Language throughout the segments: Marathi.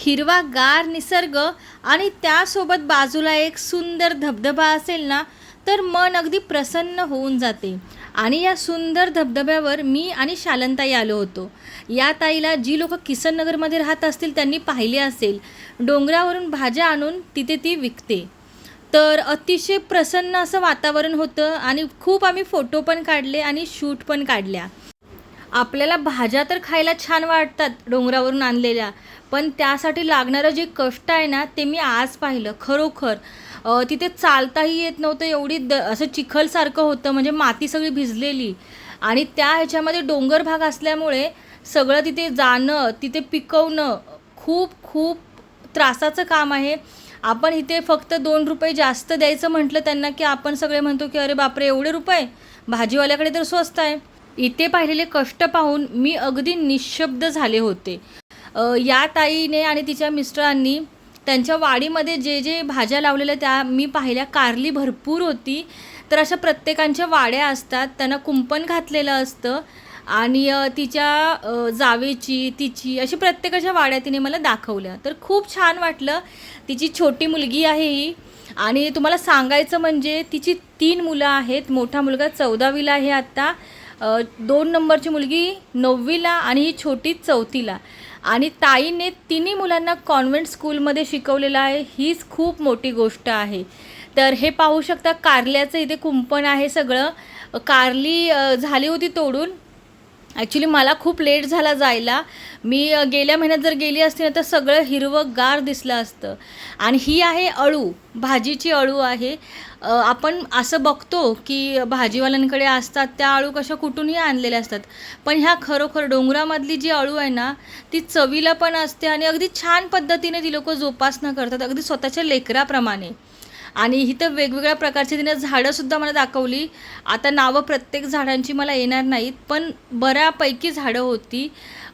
हिरवागार निसर्ग आणि त्यासोबत बाजूला एक सुंदर धबधबा असेल ना तर मन अगदी प्रसन्न होऊन जाते. आणि या सुंदर धबधब्यावर मी आणि शालनताई आलो होतो. या ताईला जी लोक किसननगरमध्ये राहत असतील त्यांनी पाहिले असेल. डोंगरावरून भाज्या आणून तिथे ती विकते. तर अतिशय प्रसन्न असं वातावरण होतं आणि खूप आम्ही फोटो पण काढले आणि शूट पण काढल्या. आपल्याला भाज्या तर खायला छान वाटतात डोंगरावरून आणलेल्या पण त्यासाठी लागणारं जे कष्ट आहे ना ते मी आज पाहिलं खरोखर. तिथे चालताही येत नव्हतं एवढी द असं चिखलसारखं होतं म्हणजे माती सगळी भिजलेली. आणि त्या ह्याच्यामध्ये डोंगर भाग असल्यामुळे सगळं तिथे जाणं तिथे पिकवणं खूप खूप त्रासाचं काम आहे. आपण इथे फक्त दोन रुपये जास्त द्यायचं म्हटलं त्यांना की आपण सगळे म्हणतो की अरे बापरे एवढे रुपये? भाजीवाल्याकडे तर स्वस्त आहे. इथे पाहिलेले कष्ट पाहून मी अगदी निशब्द झाले होते. या ताईने आणि तिच्या मिस्टरांनी त्यांच्या वाडीमध्ये जे जे भाज्या लावलेल्या त्या मी पाहिल्या. कारली भरपूर होती. तर अशा प्रत्येकांच्या वाड्या असतात. त्यांना कुंपण घातलेलं असतं. आणि तिच्या जावेची तिची अशी प्रत्येकाच्या वाड्या तिने मला दाखवल्या. तर खूप छान वाटलं. तिची छोटी मुलगी आहे ही. आणि तुम्हाला सांगायचं म्हणजे तिची तीन मुलं आहेत. मोठा मुलगा चौदावीला आहे आत्ता दोन नंबरची मुलगी नववीला आणि ही छोटी चौथीला. आणि ताईने तिन्ही मुलांना कॉन्व्हेंट स्कूलमध्ये शिकवलेलं आहे. हीच खूप मोठी गोष्ट आहे. तर हे पाहू शकता कारल्याचं इथे कुंपण आहे सगळं. कारली झाली होती तोडून. ॲक्च्युली मला खूप लेट झाला जायला. मी गेल्या महिन्यात जर गेली असती ना तर सगळं हिरवंगार दिसलं असतं. आणि ही आहे अळू. भाजीची अळू आहे. आपण असं बघतो की भाजीवाल्यांकडे असतात त्या अळू कशा कुठूनही आणलेल्या असतात. पण ह्या खरोखर डोंगरामधली जी अळू आहे ना ती चवीला पण असते आणि अगदी छान पद्धतीने ती लोक जोपासना करतात अगदी स्वतःच्या लेकराप्रमाणे. आणि इथं वेगवेगळ्या प्रकारची तिने झाडंसुद्धा मला दाखवली. आता नावं प्रत्येक झाडांची मला येणार नाहीत पण बऱ्यापैकी झाडं होती.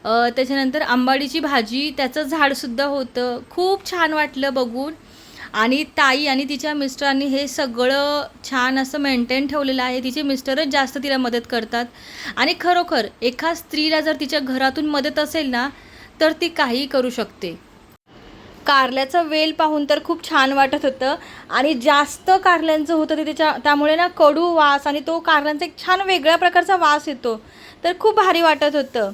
त्याच्यानंतर आंबाडीची भाजी त्याचं झाडसुद्धा होतं. खूप छान वाटलं बघून. आणि ताई आणि तिच्या मिस्टरांनी हे सगळं छान असं मेंटेन ठेवलेलं आहे. तिचे मिस्टरच जास्त तिला मदत करतात. आणि खरोखर एका स्त्रीला जर तिच्या घरातून मदत असेल ना तर ती काहीही करू शकते. कारल्याचं वेल पाहून तर खूप छान वाटत होतं. आणि जास्त कारल्यांचं होतं ते त्याच्या त्यामुळे ना कडू वास आणि तो कारल्यांचा एक छान वेगळ्या प्रकारचा वास येतो. तर खूप भारी वाटत होतं.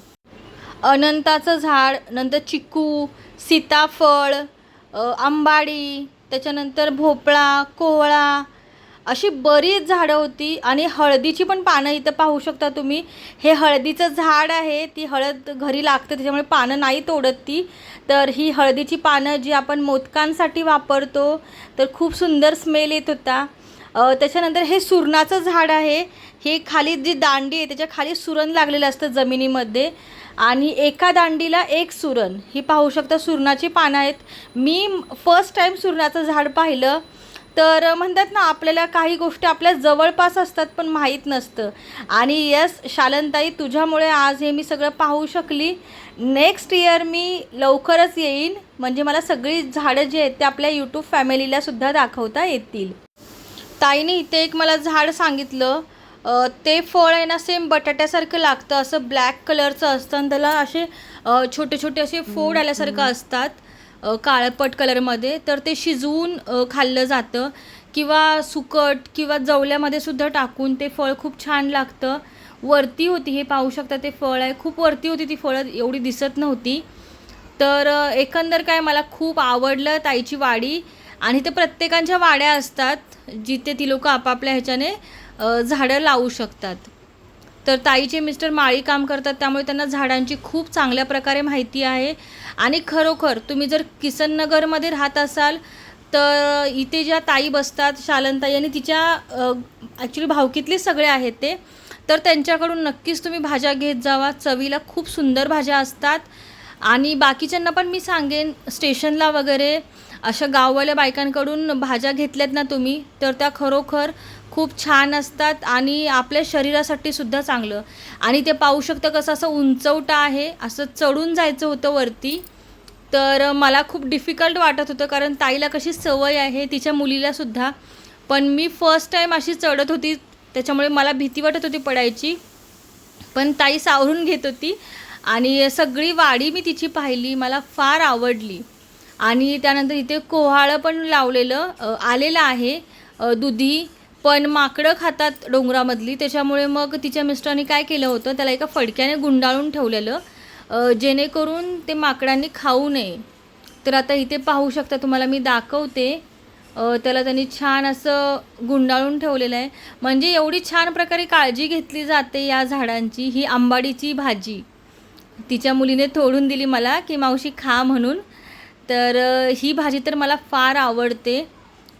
अनंताचं झाड नंतर चिकू सीताफळ आंबाडी त्याच्यानंतर भोपळा कोवळा अशी बरीच झाडं होती. आणि हळदीची पण पानं इथं पाहू शकता तुम्ही. हे हळदीचं झाड आहे ती हळद घरी लागते त्याच्यामुळे पानं नाही तोडत ती. तर ही हळदीची पानं जी आपण मोदकांसाठी वापरतो तर खूप सुंदर स्मेल येत होता. त्याच्यानंतर हे सुरणाचं झाड आहे. हे खाली जी दांडी आहे त्याच्याखाली सुरण लागलेलं असतं जमिनीमध्ये. आणि एका दांडीला एक सुरण. ही पाहू शकता सुरणाची पानं आहेत. मी फर्स्ट टाईम सुरणाचं झाड पाहिलं. तर म्हणतात ना आपल्याला काही गोष्टी आपल्या जवळपास असतात पण माहीत नसतं. आणि यस शालनताई तुझ्यामुळे आज हे मी सगळं पाहू शकली. नेक्स्ट इयर मी लवकरच येईन. म्हणजे मला सगळी झाडं जी आहेत ते आपल्या यूट्यूब फॅमिलीला सुद्धा दाखवता येतील. ताईने इथे एक मला झाड सांगितलं. ते फळ आहे ना सेम बटाट्यासारखं लागतं. असं ब्लॅक कलरचं असतं आणि त्याला असे छोटे छोटे असे फोड आल्यासारखं असतात काळपट कलरमध्ये तर ते शिजवून खाल्लं जातं. किंवा सुकट किंवा जवल्यामध्ये सुद्धा टाकून ते फळ खूप छान लागतं. वरती होती हे पाहू शकता ते फळ आहे. खूप वरती होती ती फळं एवढी दिसत नव्हती. तर एकंदर काय मला खूप आवडलं ताईची वाडी. आणि ते प्रत्येकांच्या वाड्या असतात जिथे ती लोक आपापल्या ह्याच्याने झाडं लावू शकतात. तर ताईचे मिस्टर माळी काम करतात त्यामुळे त्यांना झाडांची खूप चांगल्या प्रकारे माहिती आहे. आणि खरोखर तुम्ही जर किसननगरमध्ये राहत असाल तर इथे ज्या ताई बसतात शालनताई आणि तिच्या ॲक्च्युली भावकीतले सगळे आहेत ते तर त्यांच्याकडून नक्कीच तुम्ही भाज्या घेत जावा. चवीला खूप सुंदर भाज्या असतात. आणि बाकीच्यांना पण मी सांगेन स्टेशनला वगैरे अशा गाववाल्या बायकांकडून भाज्या घेतल्यात ना तुम्ही तर त्या खरोखर खूप छान असतात आणि आपल्या शरीरासाठी सुद्धा चांगलं. आणि ते पाहू शकतं कसं असं उंचवटा आहे असं चढून जायचं होतं वरती. तर मला खूप डिफिकल्ट वाटत होतं कारण ताईला कशी सवय आहे तिच्या मुलीला सुद्धा. पण मी फर्स्ट टाईम अशी चढत होती त्याच्यामुळे मला भीती वाटत होती पडायची. पण ताई सावरून घेत होती आणि सगळी वाडी मी तिची पाहिली मला फार आवडली. आणि त्यानंतर इथे कोहाळं पण लावलेलं आलेलं आहे दुधी. पण माकडं खातात डोंगरामधली त्याच्यामुळे मग तिच्या मिस्टरांनी काय केलं होतं त्याला एका फडक्याने गुंडाळून ठेवलेलं जेणेकरून ते माकडांनी खाऊ नये. तर आता इथे पाहू शकता तुम्हाला मी दाखवते. त्याला त्यांनी छान असं गुंडाळून ठेवलेलं आहे. म्हणजे एवढी छान प्रकारे काळजी घेतली जाते या झाडांची ही आंबाडीची भाजी. तिच्या मुलीने तोडून दिली मला की मावशी खा म्हणून. तर ही भाजी तर मला फार आवडते.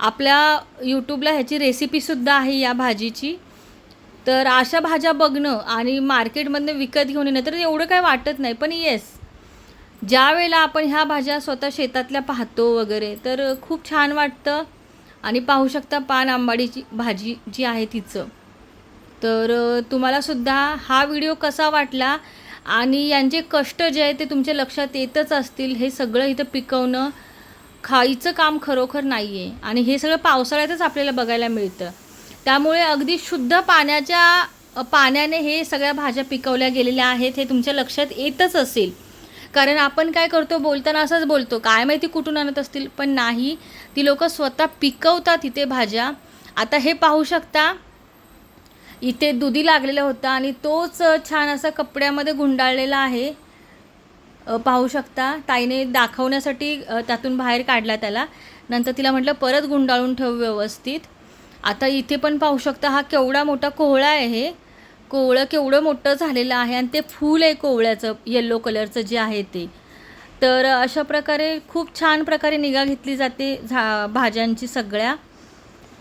आपल्या यूट्यूबला ह्याची रेसिपीसुद्धा आहे या भाजीची. तर अशा भाज्या बघणं आणि मार्केटमधनं विकत घेऊन येणं तर एवढं काय वाटत नाही. पण येस ज्या वेळेला आपण ह्या भाज्या स्वतः शेतातल्या पाहतो वगैरे तर खूप छान वाटतं. आणि पाहू शकता पान आंबाडीची भाजी जी आहे तिचं. तर तुम्हालासुद्धा हा व्हिडिओ कसा वाटला आणि यांचे कष्ट जे आहे ते तुमच्या लक्षात येतच असतील हे सगळं इथं पिकवणं. खायचं काम खरोखर नाही आहे आणि हे सगळं पावसाळ्यातच आपल्याला बघायला मिळतं. त्यामुळे अगदी शुद्ध पाण्याच्या पाण्याने हे सगळ्या भाज्या पिकवल्या गेलेल्या आहेत हे तुमच्या लक्षात येतच असेल. कारण आपण काय करतो बोलताना असंच बोलतो काय माहिती कुठून आणत असतील? पण नाही ती लोक स्वतः पिकवतात इथे भाज्या. आता हे पाहू शकता इथे दुधी लागलेला होता आणि तोच छान असा कपड्यामध्ये गुंडाळलेला आहे. पाहू शकता. ताईने दाखवण्यासाठी त्यातून बाहेर काढला त्याला. नंतर तिला म्हटलं परत गुंडाळून ठेव व्यवस्थित. आता इथे पण पाहू शकता हा केवढा मोठा कोहळा आहे कोवळं केवढं मोठं झालेलं आहे आणि ते फूल आहे कोवळ्याचं येल्लो कलरचं जे आहे ते. तर अशा प्रकारे खूप छान प्रकारे निगा घेतली जाते झा भाज्यांची सगळ्या.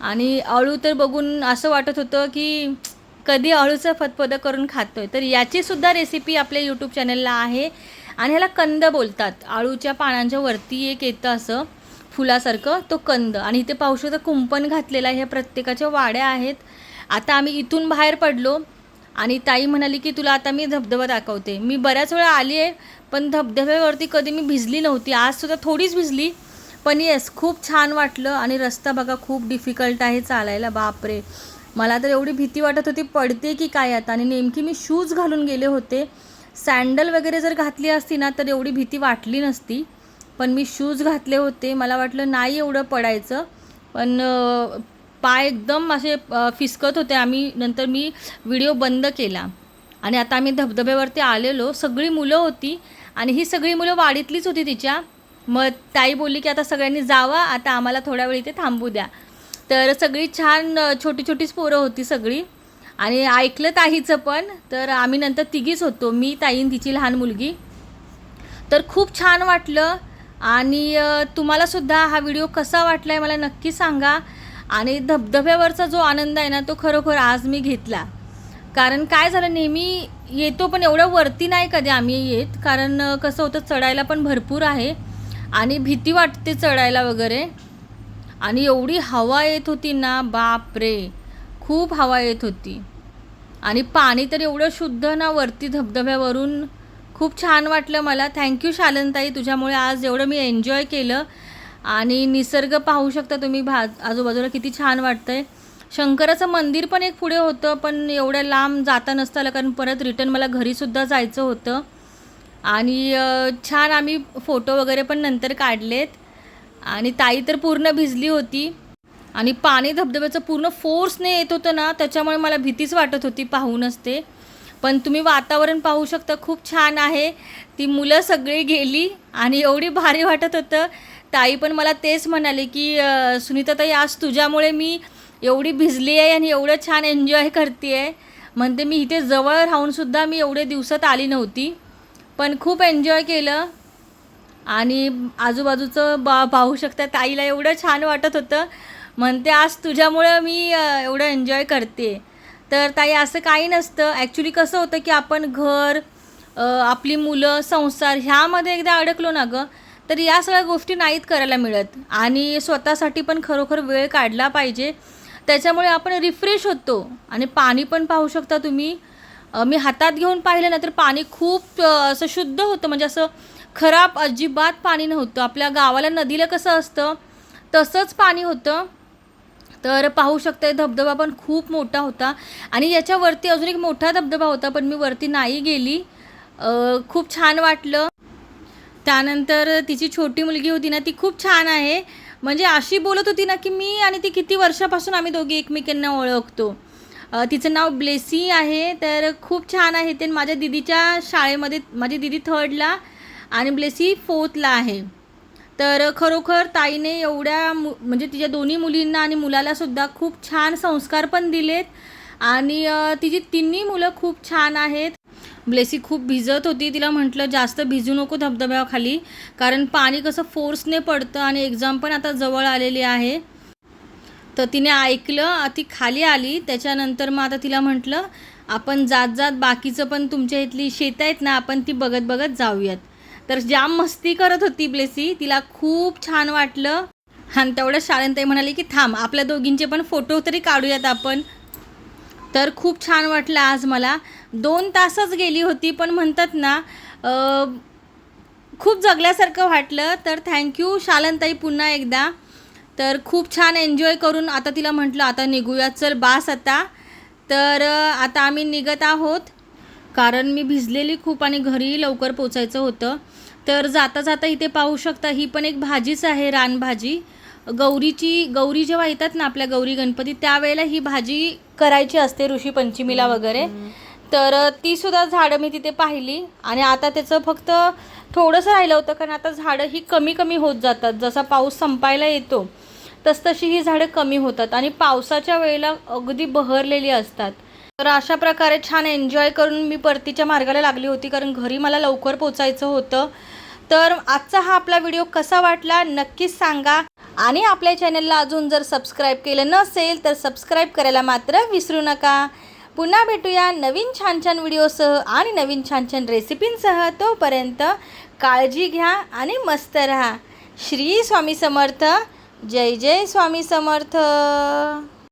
आणि अळू तर बघून असं वाटत होतं की कधी अळूचं फतफदं करून खातो आहे तर याचीसुद्धा रेसिपी आपल्या यूट्यूब चॅनलला आहे. आणि ह्याला कंद बोलतात. आळूच्या पानांच्या वरती एक येतं असं फुलासारखं तो कंद. आणि इथे पाहू शकता कुंपण घातलेलं आहे. ह्या प्रत्येकाच्या वाड्या आहेत. आता आम्ही इथून बाहेर पडलो आणि ताई म्हणाली की तुला आता मी धबधबा दाखवते. मी बऱ्याच वेळा आली आहे पण धबधब्यावरती कधी मी भिजली नव्हती. आजसुद्धा थोडीच भिजली. पण येस खूप छान वाटलं आणि रस्ता बघा खूप डिफिकल्ट आहे चालायला. बापरे. मला तर एवढी भीती वाटत होती पडते की काय आता? आणि नेमकी मी शूज घालून गेले होते. सँडल वगैरे जर घातली असती ना तर एवढी भीती वाटली नसती. पण मी शूज घातले होते. मला वाटलं नाही एवढं पडायचं. पण पाय एकदम असे फिसकत होते. आम्ही नंतर मी व्हिडिओ बंद केला. आणि आता आम्ही धबधब्यावरती आलेलो. सगळी मुलं होती. आणि ही सगळी मुलं वाडीतलीच होती तिच्या. मग ताई बोलली की आता सगळ्यांनी जावा. आता आम्हाला थोड्या वेळ इथे थांबू द्या. तर सगळी छान छोटी छोटीच पोरं होती सगळी. आणि ऐकलं ताईचं पण तर आम्ही नंतर तिघीच होतो मी ताईन तिची लहान मुलगी. तर खूप छान वाटलं. आणि तुम्हालासुद्धा हा व्हिडिओ कसा वाटला आहे मला नक्की सांगा. आणि धबधब्यावरचा जो आनंद आहे ना तो खरोखर आज मी घेतला. कारण काय झालं नेहमी येतो पण एवढं वरती नाही कधी आम्ही येत. कारण कसं होतं चढायला पण भरपूर आहे. आणि भीती वाटते चढायला वगैरे. आणि एवढी हवा येत होती ना बाप रे खूप हवा येत होती. आणि पाणी तर एवढं शुद्ध ना वरती धबधब्यावरून. खूप छान वाटलं मला. थँक्यू शालनताई तुझ्यामुळे आज एवढं मी एन्जॉय केलं. आणि निसर्ग पाहू शकता तुम्ही. भा आजूबाजूला किती छान वाटतं आहे शंकराचं मंदिर पण एक पुढे होतं पण एवढ्या लांब जाता नसतं आलं. कारण परत रिटर्न मला घरीसुद्धा जायचं होतं. आणि छान आम्ही फोटो वगैरे पण नंतर काढलेत. आणि ताई तर पूर्ण भिजली होती. आणि पाणी धबधब्याचं पूर्ण फोर्सने येत होतं ना त्याच्यामुळे मला भीतीच वाटत होती पाहूनच ते पण तुम्ही वातावरण पाहू शकता खूप छान आहे. ती मुलं सगळी गेली आणि एवढी भारी वाटत होतं. ताई पण मला तेच म्हणाले की सुनीता सुनीताताई आज तुझ्यामुळे मी एवढी भिजली आहे आणि एवढं छान एन्जॉय करते आहे म्हणते मी इथे जवळ राहूनसुद्धा मी एवढे दिवसात आली नव्हती पण खूप एन्जॉय केलं. आणि आजूबाजूचं बा पाहू शकता ताईला एवढं छान वाटत होतं. म्हणते आज तुझ्यामुळं मी एवढं एन्जॉय करते. तर ताई असं काही नसतं. ॲक्च्युली कसं होतं की आपण घर आपली मुलं संसार ह्यामध्ये एकदा अडकलो ना गं तर या सगळ्या गोष्टी नाहीत करायला मिळत. आणि स्वतःसाठी पण खरोखर वेळ काढला पाहिजे. त्याच्यामुळे आपण रिफ्रेश होतो. आणि पाणी पण पाहू शकता तुम्ही. मी हातात घेऊन पाहिलं ना तर पाणी खूप असं शुद्ध होतं. म्हणजे असं खराब अजिबात पाणी नव्हतं. आपल्या गावाला नदीला कसं असतं तसंच पाणी होतं. तर पाहू शकता धबधबा पण खूप मोठा होता. आणि याच्यावरती अजून एक मोठा धबधबा होता पण मी वरती नाही गेली. खूप छान वाटलं. त्यानंतर तिची छोटी मुलगी होती ना ती खूप छान आहे. म्हणजे अशी बोलत होती ना की मी आणि ती किती वर्षापासून आम्ही दोघी एकमेकांना ओळखतो. तिचं नाव ब्लेसी आहे तर खूप छान आहे. ते माझ्या दिदीच्या शाळेमध्ये माझी दिदी थर्डला आणि ब्लेसी फोर्थला आहे. तर खरोखर ताईने एवढ्या मु म्हणजे तिच्या दोन्ही मुलींना आणि मुलालासुद्धा खूप छान संस्कार पण दिलेत. आणि तिची तिन्ही मुलं खूप छान आहेत. ब्लेसी खूप भिजत होती. तिला म्हटलं जास्त भिजू नको धबधब्याखाली कारण पाणी कसं फोर्सने पडतं आणि एक्झाम पण आता जवळ आलेली आहे. तर तिने ऐकलं ती खाली आली. त्याच्यानंतर मग आता तिला म्हटलं आपण जात जात बाकीचं पण तुमच्या इथली शेतं आहेत ना आपण ती बघत बघत जाऊयात तर जाम मस्ती करत होती ब्लेसी तिला खूप छान वाटलं. आणि तेवढं शाळेंताई म्हणाली की थांब आपल्या दोघींचे पण फोटो तरी काढूयात आपण. तर खूप छान वाटलं आज मला. दोन तासच गेली होती पण म्हणतात ना खूप जगल्यासारखं वाटलं. तर थँक्यू शालनताई पुन्हा एकदा. तर खूप छान एन्जॉय करून आता तिला म्हटलं आता निघूया चल बास आता. तर आता आम्ही निघत आहोत. कारण मी भिजलेली खूप आणि घरी लवकर पोचायचं होतं. तर जाता जाता इथे पाहू शकता ही पण एक भाजीच आहे रानभाजी. गौरीची गौरी जेव्हा येतात ना आपल्या गौरी गणपती त्यावेळेला ही भाजी करायची असते ऋषी पंचमीला वगैरे. तर ती सुद्धा झाडं मी तिथे पाहिली. आणि आता त्याचं फक्त थोडंसं राहिलं होतं कारण आता झाडं ही कमी कमी होत जातात. जसा पाऊस संपायला येतो तसतशी ही झाडं कमी होतात. आणि पावसाच्या वेळेला अगदी बहरलेली असतात. तर अशा प्रकारे छान एन्जॉय करून मी परतीच्या मार्गाला लागली होती कारण घरी मला लवकर पोचायचं होतं. तर आजचा हा आपला व्हिडिओ कसा वाटला नक्कीच सांगा. आणि आपल्या चॅनलला अजून जर सबस्क्राईब केलं नसेल तर सबस्क्राईब करायला मात्र विसरू नका. पुन्हा भेटूया नवीन छान छान व्हिडिओसह आणि नवीन छान छान रेसिपींसह. तोपर्यंत काळजी घ्या आणि मस्त राहा. श्री स्वामी समर्थ. जय जय स्वामी समर्थ.